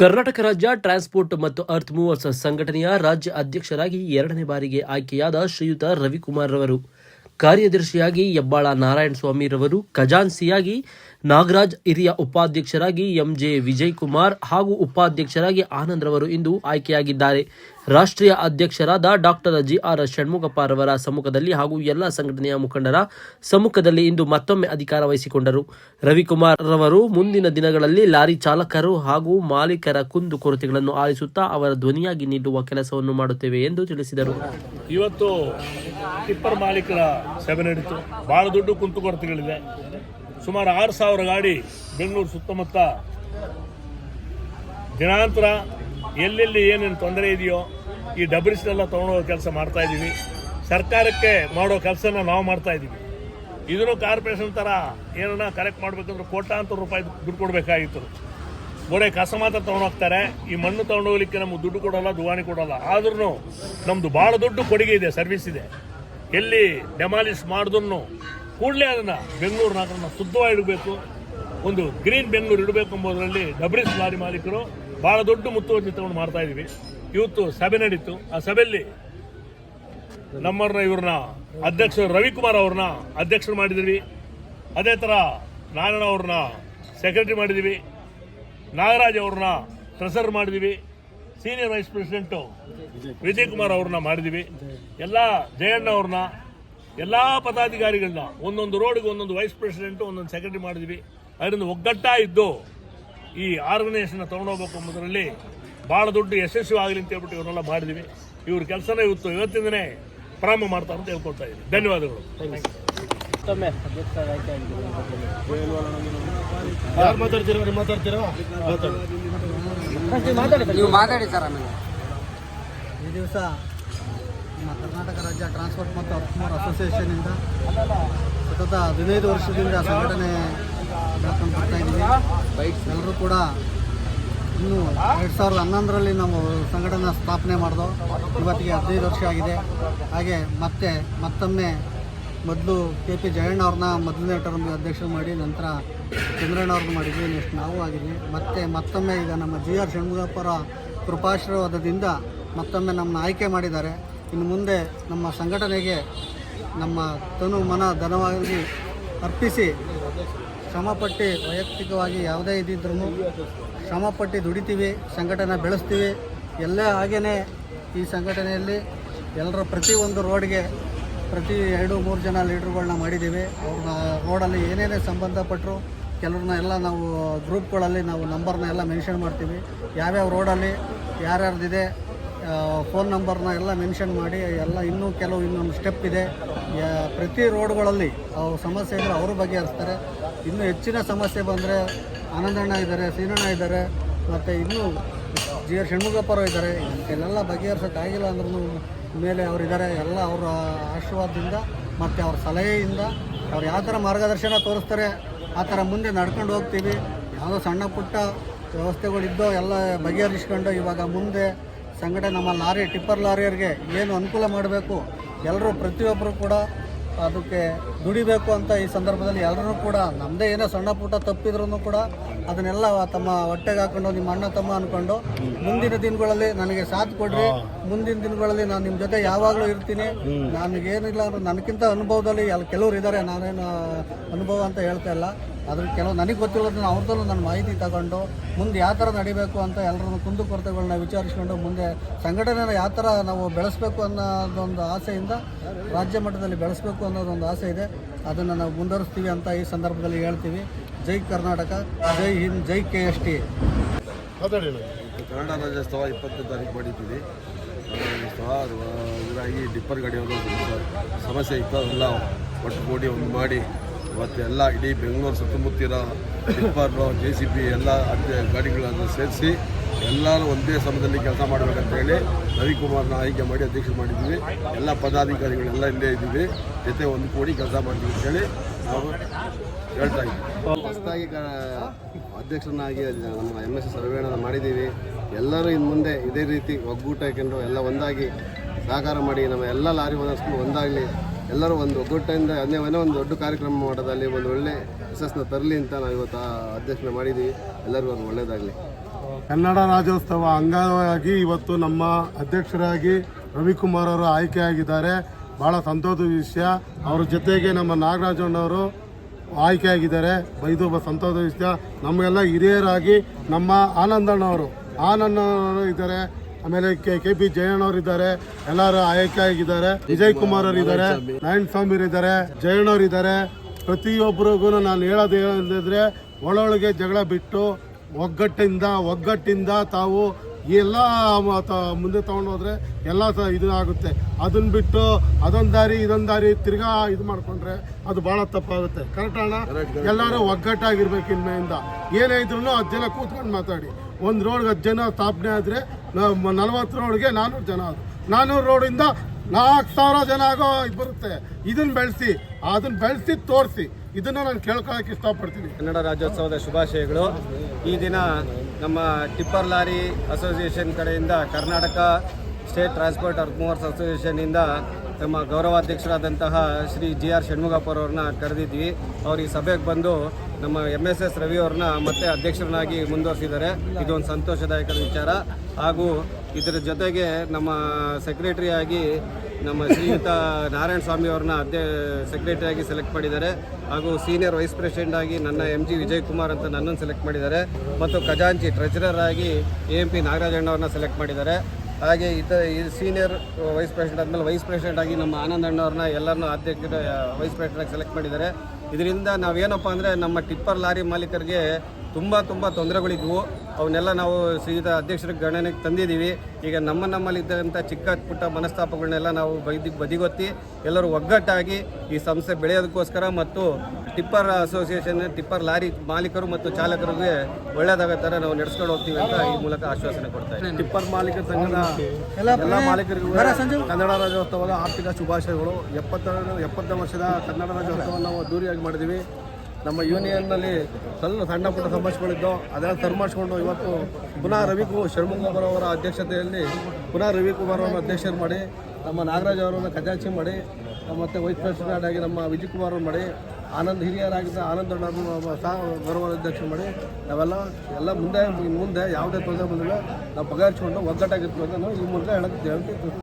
ಕರ್ನಾಟಕ ರಾಜ್ಯ ಟ್ರಾನ್ಸ್ಪೋರ್ಟ್ ಮತ್ತು earth movers ಸಂಘಟನೆಯ ರಾಜ್ಯ ಅಧ್ಯಕ್ಷರಾಗಿ ಎರಡನೇ ಬಾರಿಗೆ ಆಯ್ಕೆಯಾದ ಶ್ರೀಯುತ ರವಿಕುಮಾರ್ ರವರು. ಕಾರ್ಯದರ್ಶಿಯಾಗಿ ಹೆಬ್ಬಾಳ ನಾರಾಯಣ ಸ್ವಾಮಿ ರವರು ಖಜಾನ್ಸಿಯಾಗಿ ನಾಗರಾಜ್ ಹಿರಿಯ ಉಪಾಧ್ಯಕ್ಷರಾಗಿ ಎಂಜೆ ವಿಜಯ್ ಕುಮಾರ್ ಹಾಗೂ ಉಪಾಧ್ಯಕ್ಷರಾಗಿ ಆನಂದ್ ರವರು ಇಂದು ಆಯ್ಕೆಯಾಗಿದ್ದಾರೆ. ರಾಷ್ಟ್ರೀಯ ಅಧ್ಯಕ್ಷರಾದ ಡಾಕ್ಟರ್ ಜಿ ಆರ್ ಷಣ್ಮುಖಪ್ಪ ರವರ ಸಮ್ಮುಖದಲ್ಲಿ ಹಾಗೂ ಎಲ್ಲ ಸಂಘಟನೆಯ ಮುಖಂಡರ ಸಮ್ಮುಖದಲ್ಲಿ ಇಂದು ಮತ್ತೊಮ್ಮೆ ಅಧಿಕಾರ ವಹಿಸಿಕೊಂಡರು. ರವಿಕುಮಾರ್ ರವರು ಮುಂದಿನ ದಿನಗಳಲ್ಲಿ ಲಾರಿ ಚಾಲಕರು ಹಾಗೂ ಮಾಲೀಕರ ಕುಂದು ಕೊರತೆಗಳನ್ನು ಆಲಿಸುತ್ತಾ ಅವರ ಧ್ವನಿಯಾಗಿ ನೀಡುವ ಕೆಲಸವನ್ನು ಮಾಡುತ್ತೇವೆ ಎಂದು ತಿಳಿಸಿದರು. ಇವತ್ತು ಟಿಪ್ಪರ್ ಮಾಲೀಕರ ಸಭೆ ನಡೀತು. ಬಹಳ ದೊಡ್ಡ ಕುಂದುಕೊರತೆಗಳಿದೆ ಸುಮಾರು ಆರು ಸಾವಿರ ಗಾಡಿ ಬೆಂಗಳೂರು ಸುತ್ತಮುತ್ತ. ದಿನಾಂತರ ಎಲ್ಲೆಲ್ಲಿ ಏನೇನು ತೊಂದರೆ ಇದೆಯೋ ಈ ಡಬ್ರಿಸ್ನೆಲ್ಲ ತೊಗೊಂಡೋಗೋ ಕೆಲಸ ಮಾಡ್ತಾ ಇದ್ದೀವಿ ಸರ್ಕಾರಕ್ಕೆ ಮಾಡೋ ಕೆಲಸನ ನಾವು ಮಾಡ್ತಾ ಇದ್ದೀವಿ ಇದನ್ನು ಕಾರ್ಪೊರೇಷನ್ ಥರ ಏನನ್ನ ಕರೆಕ್ಟ್ ಮಾಡಬೇಕಂದ್ರೆ ಕೋಟಾಂತರ ರೂಪಾಯಿ ದುಡ್ಡು ಕೊಡಬೇಕಾಗಿತ್ತು. ಗೋಡೆ ಕಸ ಮಾತ್ರ ತೊಗೊಂಡೋಗ್ತಾರೆ ಈ ಮಣ್ಣು ತೊಗೊಂಡೋಗ್ಲಿಕ್ಕೆ ನಮ್ಗೆ ದುಡ್ಡು ಕೊಡಲ್ಲ ದುವಾಣಿ ಕೊಡೋಲ್ಲ. ಆದ್ರೂ ನಮ್ಮದು ಭಾಳ ದೊಡ್ಡ ಕೊಡುಗೆ ಇದೆ ಸರ್ವಿಸ್ ಇದೆ. ಎಲ್ಲಿ ಡೆಮಾಲಿಷ್ ಮಾಡಿದ್ರು ಕೂಡಲೇ ಅದನ್ನು ಬೆಂಗಳೂರು ನಗರನ ಶುದ್ಧವಾಗಿ ಇಡಬೇಕು. ಒಂದು ಗ್ರೀನ್ ಬೆಂಗಳೂರು ಇಡಬೇಕು ಎಂಬುದರಲ್ಲಿ ಡಬ್ರಿಸ್ ಲಾರಿ ಮಾಲೀಕರು ಭಾಳ ದೊಡ್ಡ ಮುತುವರ್ಜಿ ತಗೊಂಡು ಮಾಡ್ತಾ ಇದ್ದೀವಿ. ಇವತ್ತು ಸಭೆ ನಡೀತು. ಆ ಸಭೆಯಲ್ಲಿ ನಮ್ಮವ್ರನ್ನ ಇವ್ರನ್ನ ಅಧ್ಯಕ್ಷರು ರವಿಕುಮಾರ್ ಅವ್ರನ್ನ ಅಧ್ಯಕ್ಷರು ಮಾಡಿದ್ದೀವಿ. ಅದೇ ಥರ ನಾರಾಯಣ ಅವ್ರನ್ನ ಸೆಕ್ರೆಟರಿ ಮಾಡಿದ್ದೀವಿ. ನಾಗರಾಜ್ ಅವ್ರನ್ನ ಟ್ರೆಸರ್ ಮಾಡಿದ್ದೀವಿ. Senior vice president Vijay Kumar ಅವ್ರನ್ನ ಮಾಡಿದ್ದೀವಿ. ಎಲ್ಲ ಜಯಣ್ಣ ಅವ್ರನ್ನ ಎಲ್ಲ ಪದಾಧಿಕಾರಿಗಳನ್ನ ಒಂದೊಂದು ರೋಡ್ಗೆ ಒಂದೊಂದು ವೈಸ್ ಪ್ರೆಸಿಡೆಂಟು ಒಂದೊಂದು ಸೆಕ್ರೆಟರಿ ಮಾಡಿದ್ವಿ. ಅದರಿಂದ ಒಗ್ಗಟ್ಟ ಇದ್ದು ಈ ಆರ್ಗನೈಸೇಷನ್ ತೊಗೊಂಡೋಗ್ಬೇಕು ಎಂಬುದರಲ್ಲಿ ಭಾಳ ದೊಡ್ಡ ಯಶಸ್ವಿ ಆಗಲಿ ಅಂತ ಹೇಳ್ಬಿಟ್ಟು ಇವನ್ನೆಲ್ಲ ಮಾಡಿದ್ವಿ. ಇವ್ರ ಕೆಲಸನೇ ಇವತ್ತು ಇವತ್ತಿಂದನೇ ಪ್ರಾರಂಭ ಮಾಡ್ತಾರೆ ಅಂತ ಹೇಳ್ಕೊಳ್ತಾ ಇದ್ದೀನಿ. ಧನ್ಯವಾದಗಳು. ಮಾತಾಡ್ತೀರಾ? ಮಾತಾಡ್ತೀರಾ? ನೀವು ಮಾತಾಡಿ ಸರ್ ಆಮೇಲೆ. ಈ ದಿವಸ ನಮ್ಮ ಕರ್ನಾಟಕ ರಾಜ್ಯ ಟ್ರಾನ್ಸ್ಪೋರ್ಟ್ ಮತ್ತು ಅಪ್ಮೋರ್ ಅಸೋಸಿಯೇಷನಿಂದ ಸತತ ಹದಿನೈದು ವರ್ಷದಿಂದ ಸಂಘಟನೆ ಮಾಡ್ಕೊಂಡು ಬರ್ತಾ ಇದ್ದೀವಿ. ಎಲ್ಲರೂ ಕೂಡ ಇನ್ನು ಎರಡು ಸಾವಿರದ ಹನ್ನೊಂದರಲ್ಲಿ ನಾವು ಸಂಘಟನೆ ಸ್ಥಾಪನೆ ಮಾಡಿದೋ, ಇವತ್ತಿಗೆ ಹದಿನೈದು ವರ್ಷ ಆಗಿದೆ. ಹಾಗೆ ಮತ್ತೆ ಮತ್ತೊಮ್ಮೆ ಮೊದಲು ಕೆ ಪಿ ಜಯಣ್ಣ ಅವ್ರನ್ನ ಮೊದಲನೇ ಟರ್ಮ್ ಅಧ್ಯಕ್ಷರು ಮಾಡಿ, ನಂತರ ಚಂದ್ರಣ್ಣ ಅವ್ರನ್ನ ಮಾಡಿದ್ವಿ. ನೆಕ್ಸ್ಟ್ ನಾವು ಆಗಿದ್ವಿ. ಮತ್ತೆ ಮತ್ತೊಮ್ಮೆ ಈಗ ನಮ್ಮ ಜಿ ಆರ್ ಷಣ್ಮುಗಪ್ಪರ ಕೃಪಾಶೀರ್ವಾದದಿಂದ ಮತ್ತೊಮ್ಮೆ ನಮ್ಮನ್ನ ಆಯ್ಕೆ ಮಾಡಿದ್ದಾರೆ. ಇನ್ನು ಮುಂದೆ ನಮ್ಮ ಸಂಘಟನೆಗೆ ನಮ್ಮ ತನು ಮನ ಧನವಾಗಿ ಅರ್ಪಿಸಿ ಶ್ರಮಪಟ್ಟು ವೈಯಕ್ತಿಕವಾಗಿ ಯಾವುದೇ ಇದ್ದಿದ್ರೂ ಶ್ರಮಪಟ್ಟು ದುಡಿತೀವಿ, ಸಂಘಟನೆ ಬೆಳೆಸ್ತೀವಿ. ಎಲ್ಲ ಹಾಗೆಯೇ ಈ ಸಂಘಟನೆಯಲ್ಲಿ ಎಲ್ಲರ ಪ್ರತಿಯೊಂದು ರೋಡ್ಗೆ ಪ್ರತಿ ಎರಡು, ಮೂರು ಜನ ಲೀಡ್ರುಗಳನ್ನ ಮಾಡಿದ್ದೀವಿ. ಅವ್ರನ್ನ ರೋಡಲ್ಲಿ ಏನೇನೇ ಸಂಬಂಧಪಟ್ಟರು ಕೆಲವ್ರನ್ನ ಎಲ್ಲ ನಾವು ಗ್ರೂಪ್ಗಳಲ್ಲಿ ನಾವು ನಂಬರ್ನ ಎಲ್ಲ ಮೆನ್ಷನ್ ಮಾಡ್ತೀವಿ. ಯಾವ್ಯಾವ ರೋಡಲ್ಲಿ ಯಾರ್ಯಾರ್ದಿದೆ ಫೋನ್ ನಂಬರ್ನ ಎಲ್ಲ ಮೆನ್ಷನ್ ಮಾಡಿ, ಎಲ್ಲ ಇನ್ನೂ ಕೆಲವು ಇನ್ನೊಂದು ಸ್ಟೆಪ್ ಇದೆ. ಪ್ರತಿ ರೋಡ್ಗಳಲ್ಲಿ ಅವ್ರ ಸಮಸ್ಯೆ ಇದ್ದರೆ ಅವರು ಬಗೆಹರಿಸ್ತಾರೆ. ಇನ್ನೂ ಹೆಚ್ಚಿನ ಸಮಸ್ಯೆ ಬಂದರೆ ಆನಂದಣ್ಣ ಇದ್ದಾರೆ ಸೀನಣ್ಣ ಇದ್ದಾರೆ ಮತ್ತು ಇನ್ನೂ ಜಿ ಆರ್ ಷಣ್ಮುಖಪ್ಪರು ಇದ್ದಾರೆ ಇದೆಲ್ಲ ಬಗೆಹರಿಸೋಕ್ಕಾಗಿಲ್ಲ ಅಂದ್ರೂ ಮೇಲೆ ಅವರಿದ್ದಾರೆ ಎಲ್ಲ ಅವರ ಆಶೀರ್ವಾದದಿಂದ ಮತ್ತು ಅವ್ರ ಸಲಹೆಯಿಂದ ಅವ್ರು ಯಾವ ಥರ ಮಾರ್ಗದರ್ಶನ ತೋರಿಸ್ತಾರೆ, ಆ ಥರ ಮುಂದೆ ನಡ್ಕೊಂಡು ಹೋಗ್ತೀವಿ. ಯಾವುದೋ ಸಣ್ಣ ಪುಟ್ಟ ವ್ಯವಸ್ಥೆಗಳಿದ್ದೋ ಎಲ್ಲ ಬಗೆಹರಿಸ್ಕೊಂಡು ಇವಾಗ ಮುಂದೆ ಸಂಘಟನೆ ನಮ್ಮ ಲಾರಿ ಟಿಪ್ಪರ್ ಲಾರಿಯರಿಗೆ ಏನು ಅನುಕೂಲ ಮಾಡಬೇಕು, ಎಲ್ಲರೂ ಪ್ರತಿಯೊಬ್ಬರು ಕೂಡ ಅದಕ್ಕೆ ದುಡಿಬೇಕು ಅಂತ ಈ ಸಂದರ್ಭದಲ್ಲಿ ಎಲ್ಲರೂ ಕೂಡ ನಮ್ಮದೇ ಏನೋ ಸಣ್ಣ ಪುಟ್ಟ ತಪ್ಪಿದ್ರೂ ಕೂಡ ಅದನ್ನೆಲ್ಲ ತಮ್ಮ ಹೊಟ್ಟೆಗೆ ಹಾಕೊಂಡು, ನಿಮ್ಮ ಅಣ್ಣ ತಮ್ಮ ಅನ್ಕೊಂಡು, ಮುಂದಿನ ದಿನಗಳಲ್ಲಿ ನನಗೆ ಸಾಥ್ ಕೊಡ್ರಿ. ಮುಂದಿನ ದಿನಗಳಲ್ಲಿ ನಾನು ನಿಮ್ಮ ಜೊತೆ ಯಾವಾಗಲೂ ಇರ್ತೀನಿ. ನನಗೇನಿಲ್ಲ ಅಂದ್ರೆ ನನಗಿಂತ ಅನುಭವದಲ್ಲಿ ಅಲ್ಲಿ ಕೆಲವ್ರು ಇದ್ದಾರೆ, ನಾನೇನು ಅನುಭವ ಅಂತ ಹೇಳ್ತಾ ಇಲ್ಲ. ಅದ್ರ ಕೆಲವು ನನಗೆ ಗೊತ್ತಿರೋದನ್ನ ಅವ್ರದ್ದಲ್ಲೂ ನಾನು ಮಾಹಿತಿ ತಗೊಂಡು, ಮುಂದೆ ಯಾವ ಥರ ನಡಿಬೇಕು ಅಂತ ಎಲ್ಲರನ್ನು ಕುಂದು ಕೊರತೆಗಳನ್ನ ವಿಚಾರಿಸ್ಕೊಂಡು ಮುಂದೆ ಸಂಘಟನೆನ ಯಾವ ಥರ ನಾವು ಬೆಳೆಸಬೇಕು ಅನ್ನೋದೊಂದು ಆಸೆಯಿಂದ ರಾಜ್ಯ ಮಟ್ಟದಲ್ಲಿ ಬೆಳೆಸಬೇಕು ಅನ್ನೋದೊಂದು ಆಸೆ ಇದೆ. ಅದನ್ನು ನಾವು ಮುಂದುವರಿಸ್ತೀವಿ ಅಂತ ಈ ಸಂದರ್ಭದಲ್ಲಿ ಹೇಳ್ತೀವಿ. ಜೈ ಕರ್ನಾಟಕ, ಜೈ ಹಿಂದ್ ಜೈ K S T. Kannada Rajyotsava ಇಪ್ಪತ್ತನೇ ತಾರೀಕು ಮಾಡಿದ್ದೀವಿ. ಇದಾಗಿ ಡಿಪ್ಪರ್ ಗಾಡಿ ಸಮಸ್ಯೆ ಇತ್ತು ಅದೆಲ್ಲ ಒಟ್ಟು ಕೂಡಿ ಒಂದು ಮಾಡಿ ಮತ್ತು ಎಲ್ಲ ಇಡೀ ಬೆಂಗಳೂರು ಸುತ್ತಮುತ್ತಿರೋ ಟಿಪ್ಪರು ಜೆ ಸಿ ಬಿ ಎಲ್ಲ ಅದೇ ಗಾಡಿಗಳನ್ನು ಸೇರಿಸಿ ಎಲ್ಲರೂ ಒಂದೇ ಸಮಯದಲ್ಲಿ ಕೆಲಸ ಮಾಡಬೇಕಂತ ಹೇಳಿ ರವಿಕುಮಾರ್ನ ಆಯ್ಕೆ ಮಾಡಿ ಅಧ್ಯಕ್ಷ ಮಾಡಿದ್ದೀವಿ. ಎಲ್ಲ ಪದಾಧಿಕಾರಿಗಳೆಲ್ಲ ಇಲ್ಲೇ ಇದ್ದೀವಿ. ಜೊತೆ ಒಂದು ಕೋಡಿ ಕೆಲಸ ಮಾಡ್ತೀವಿ ಅಂತೇಳಿ ಹೊಸದಾಗಿ ಅಧ್ಯಕ್ಷರನ್ನಾಗಿ ನಮ್ಮ ಎಂ ಎಸ್ ಸರ್ವೇನ ಮಾಡಿದ್ದೀವಿ. ಎಲ್ಲರೂ ಇನ್ನು ಮುಂದೆ ಇದೇ ರೀತಿ ಒಗ್ಗೂಟ ಹಾಕೊಂಡು ಎಲ್ಲ ಒಂದಾಗಿ ಸಹಕಾರ ಮಾಡಿ ನಮ್ಮ ಎಲ್ಲ ಲಾರಿ ಓನರ್ಸ್ಗಳು ಒಂದಾಗಲಿ, ಎಲ್ಲರೂ ಒಂದು ಒಗ್ಗಟ್ಟಿಂದ ಅದೇ ಏನೋ ಒಂದು ದೊಡ್ಡ ಕಾರ್ಯಕ್ರಮ ಮಾಡೋದಲ್ಲಿ ಒಂದು ಒಳ್ಳೆ ಯಶಸ್ಸನ್ನ ತರಲಿ ಅಂತ ನಾವು ಇವತ್ತು ಅಧ್ಯಕ್ಷನ ಮಾಡಿದ್ದೀವಿ. ಎಲ್ಲರಿಗೂ ಒಂದು ಒಳ್ಳೆಯದಾಗಲಿ ಕನ್ನಡ ರಾಜ್ಯೋತ್ಸವ ಅಂಗವಾಗಿ ಇವತ್ತು ನಮ್ಮ ಅಧ್ಯಕ್ಷರಾಗಿ ರವಿಕುಮಾರ್ ಅವರು ಆಯ್ಕೆಯಾಗಿದ್ದಾರೆ. ಬಹಳ ಸಂತೋಷದ ವಿಷಯ. ಅವ್ರ ಜೊತೆಗೆ ನಮ್ಮ ನಾಗರಾಜಣ್ಣವರು ಆಯ್ಕೆಯಾಗಿದ್ದಾರೆ. ಇದು ಒಬ್ಬ ಸಂತೋಷದ ವಿಷಯ. ನಮಗೆಲ್ಲ ಹಿರಿಯರಾಗಿ ನಮ್ಮ ಆನಂದಣ್ಣವರು ಆನಂದಣ್ಣವರು ಇದ್ದಾರೆ. ಆಮೇಲೆ ಕೆ ಕೆ ಪಿ ಜಯಣ್ಣವ್ರು ಇದ್ದಾರೆ. ಎಲ್ಲರೂ ಆಯ್ಕೆಯಾಗಿದ್ದಾರೆ. ವಿಜಯ್ ಕುಮಾರ್ ಅವರು ಇದ್ದಾರೆ. ನಾರಾಯಣ ಸ್ವಾಮಿ ಇದ್ದಾರೆ. ಜಯಣ್ಣವ್ರು ಇದ್ದಾರೆ. ಪ್ರತಿಯೊಬ್ಬರಿಗೂ ನಾನು ಹೇಳೋದು ಹೇಳಿದ್ರೆ ಒಳೊಳಗೆ ಜಗಳ ಬಿಟ್ಟು ಒಗ್ಗಟ್ಟಿಂದ ಒಗ್ಗಟ್ಟಿಂದ ತಾವು ಎಲ್ಲ ಮುಂದೆ ತೊಗೊಂಡೋದ್ರೆ ಎಲ್ಲ ಸಹ ಇದು ಆಗುತ್ತೆ ಅದನ್ನ ಬಿಟ್ಟು ಅದೊಂದು ದಾರಿ ಇದೊಂದು ದಾರಿ ತಿರ್ಗಾ ಇದು ಮಾಡ್ಕೊಂಡ್ರೆ ಅದು ಬಹಳ ತಪ್ಪಾಗುತ್ತೆ. ಕರೆಕ್ಟ್ ಅಣ್ಣ? ಎಲ್ಲರೂ ಒಗ್ಗಟ್ಟಾಗಿರ್ಬೇಕು ಇನ್ಮೆಯಿಂದ. ಏನೇ ಇದ್ರೂ ಹತ್ತು ಜನ ಕೂತ್ಕೊಂಡು ಮಾತಾಡಿ. ಒಂದು ರೋಡ್ಗೆ ಹತ್ತು ಜನ ಸ್ಥಾಪನೆ ಆದರೆ ನಲ್ವತ್ತು ರೋಡ್ಗೆ ನಾನ್ನೂರು ಜನ ಅದು ನಾನ್ನೂರು ರೋಡಿಂದ ನಾಲ್ಕು ಸಾವಿರ ಜನ ಆಗೋ ಇದು ಬರುತ್ತೆ. ಇದನ್ನು ಬೆಳೆಸಿ ಅದನ್ನು ಬೆಳೆಸಿ ತೋರಿಸಿ. ಇದನ್ನ ನಾನು ಕೇಳ್ಕೊಳ್ಳೋಕೆ ಇಷ್ಟಪಡ್ತೀನಿ. ಕನ್ನಡ ರಾಜ್ಯೋತ್ಸವದ ಶುಭಾಶಯಗಳು. ಈ ದಿನ ನಮ್ಮ ಟಿಪ್ಪರ್ ಲಾರಿ ಅಸೋಸಿಯೇಷನ್ ಕಡೆಯಿಂದ Karnataka state transport workers movers ಅಸೋಸಿಯೇಷನ್ನಿಂದ ನಮ್ಮ ಗೌರವಾಧ್ಯಕ್ಷರಾದಂತಹ ಶ್ರೀ ಜಿ ಆರ್ ಷಣ್ಮುಗಪ್ಪರವ್ರನ್ನ ಕರೆದಿದ್ವಿ. ಅವ್ರು ಈ ಸಭೆಗೆ ಬಂದು ನಮ್ಮ ಎಂ ಎಸ್ ಎಸ್ ರವಿ ಅವ್ರನ್ನ ಮತ್ತೆ ಅಧ್ಯಕ್ಷರನ್ನಾಗಿ ಮುಂದುವರಿಸಿದ್ದಾರೆ. ಇದೊಂದು ಸಂತೋಷದಾಯಕ ವಿಚಾರ. ಹಾಗೂ ಇದರ ಜೊತೆಗೆ ನಮ್ಮ ಸೆಕ್ರೆಟರಿಯಾಗಿ ನಮ್ಮ ಶ್ರೀಯುತ ನಾರಾಯಣ ಸ್ವಾಮಿ ಅವ್ರನ್ನ ಅಧ್ಯ ಸೆಕ್ರೆಟರಿಯಾಗಿ ಸೆಲೆಕ್ಟ್ ಮಾಡಿದ್ದಾರೆ. ಹಾಗೂ ಸೀನಿಯರ್ ವೈಸ್ ಪ್ರೆಸಿಡೆಂಟ್ ಆಗಿ ನನ್ನ ಎಂ ಜಿ ವಿಜಯ್ ಕುಮಾರ್ ಅಂತ ನನ್ನನ್ನು ಸೆಲೆಕ್ಟ್ ಮಾಡಿದ್ದಾರೆ. ಮತ್ತು ಖಜಾಂಚಿ ಟ್ರೆಜರರ್ ಆಗಿ ಎ ಎಂ ಪಿ ನಾಗರಾಜಣ್ಣವ್ರನ್ನ ಸೆಲೆಕ್ಟ್ ಮಾಡಿದ್ದಾರೆ. ಹಾಗೆ ಇತ ಸೀನಿಯರ್ ವೈಸ್ ಪ್ರೆಸಿಡೆಂಟ್ ಆದಮೇಲೆ ವೈಸ್ ಪ್ರೆಸಿಡೆಂಟ್ ಆಗಿ ನಮ್ಮ ಆನಂದ್ ಅಣ್ಣವ್ರನ್ನ ಎಲ್ಲರನ್ನೂ ಅಧ್ಯಕ್ಷ ವೈಸ್ ಪ್ರೆಸಿಡೆಂಟ್ ಸೆಲೆಕ್ಟ್ ಮಾಡಿದ್ದಾರೆ. ಇದರಿಂದ ನಾವೇನಪ್ಪ ಅಂದರೆ ನಮ್ಮ ಟಿಪ್ಪರ್ ಲಾರಿ ಮಾಲೀಕರಿಗೆ ತುಂಬ ತುಂಬ ತೊಂದರೆಗಳಿದ್ವು. ಅವನ್ನೆಲ್ಲ ನಾವು ಶ್ರೀಯುತ ಅಧ್ಯಕ್ಷರ ಗಣನೆಗೆ ತಂದಿದ್ದೀವಿ. ಈಗ ನಮ್ಮ ನಮ್ಮಲ್ಲಿದ್ದಂಥ ಚಿಕ್ಕ ಪುಟ್ಟ ಮನಸ್ತಾಪಗಳನ್ನೆಲ್ಲ ನಾವು ಬೈದಿ ಬದಿಗೊತ್ತಿ ಎಲ್ಲರೂ ಒಗ್ಗಟ್ಟಾಗಿ ಈ ಸಂಸ್ಥೆ ಬೆಳೆಯೋದಕ್ಕೋಸ್ಕರ ಮತ್ತು ಟಿಪ್ಪರ್ ಅಸೋಸಿಯೇಷನ್ ಟಿಪ್ಪರ್ ಲಾರಿ ಮಾಲೀಕರು ಮತ್ತು ಚಾಲಕರಿಗೆ ಒಳ್ಳೆಯದಾಗೋ ಥರ ನಾವು ನಡೆಸ್ಕೊಂಡು ಹೋಗ್ತೀವಿ ಅಂತ ಈ ಮೂಲಕ ಆಶ್ವಾಸನೆ ಕೊಡ್ತಾ ಇದ್ದೀವಿ ಟಿಪ್ಪರ್ ಮಾಲೀಕ ಸಂಘದ ಎಲ್ಲ ಮಾಲೀಕರಿಗೂ ಕನ್ನಡ ರಾಜ್ಯೋತ್ಸವದ ಆರ್ಥಿಕ ಶುಭಾಶಯಗಳು. ಎಪ್ಪತ್ತೆರಡು ಎಪ್ಪತ್ತನೇ ವರ್ಷದ ಕನ್ನಡ ರಾಜ್ಯೋತ್ಸವ ನಾವು ಅದ್ದೂರಿಯಾಗಿ ಮಾಡಿದ್ದೀವಿ. ನಮ್ಮ ಯೂನಿಯನ್ನಲ್ಲಿ ಸಣ್ಣ ಸಣ್ಣ ಪುಟ್ಟ ಸಮಸ್ಯೆಗಳಿದ್ದು ಅದೆಲ್ಲ ಸರಿಮಾಡಿಸ್ಕೊಂಡು ಇವತ್ತು ಪುನಃ ರವಿಕು ಶರ್ಮುಗರ್ ಅವರ ಅಧ್ಯಕ್ಷತೆಯಲ್ಲಿ ಪುನಃ ರವಿಕುಮಾರ್ ಅವರನ್ನು ಅಧ್ಯಕ್ಷರು ಮಾಡಿ, ನಮ್ಮ ನಾಗರಾಜ್ ಅವರನ್ನು ಖಜಾಂಚಿ ಮಾಡಿ, ಮತ್ತು ವೈಸ್ ಪ್ರೆಸಿಡೆಂಟ್ ಆಗಿ ನಮ್ಮ ವಿಜಯ್ ಕುಮಾರ್ ಅವ್ರು ಮಾಡಿ, ಆನಂದ್ ಹಿರಿಯರಾಗಿದ್ದ ಆನಂದ್ ಸಹ ಗೌರವ ಅಧ್ಯಕ್ಷ ಮಾಡಿ, ನಾವೆಲ್ಲ ಎಲ್ಲ ಮುಂದೆ ಮುಂದೆ ಯಾವುದೇ ತೊಂದರೆ ಬಂದಿಲ್ಲ. ನಾವು ಪಗಾರಿಸ್ಕೊಂಡು ಒಗ್ಗಟ್ಟಾಗಿರ್ತೀವಿ ಅಂತ ನಾವು ಈ ಮೂಲಕ ಹೇಳಕ್ಕೆ ಹೇಳ್ತೀವಿ.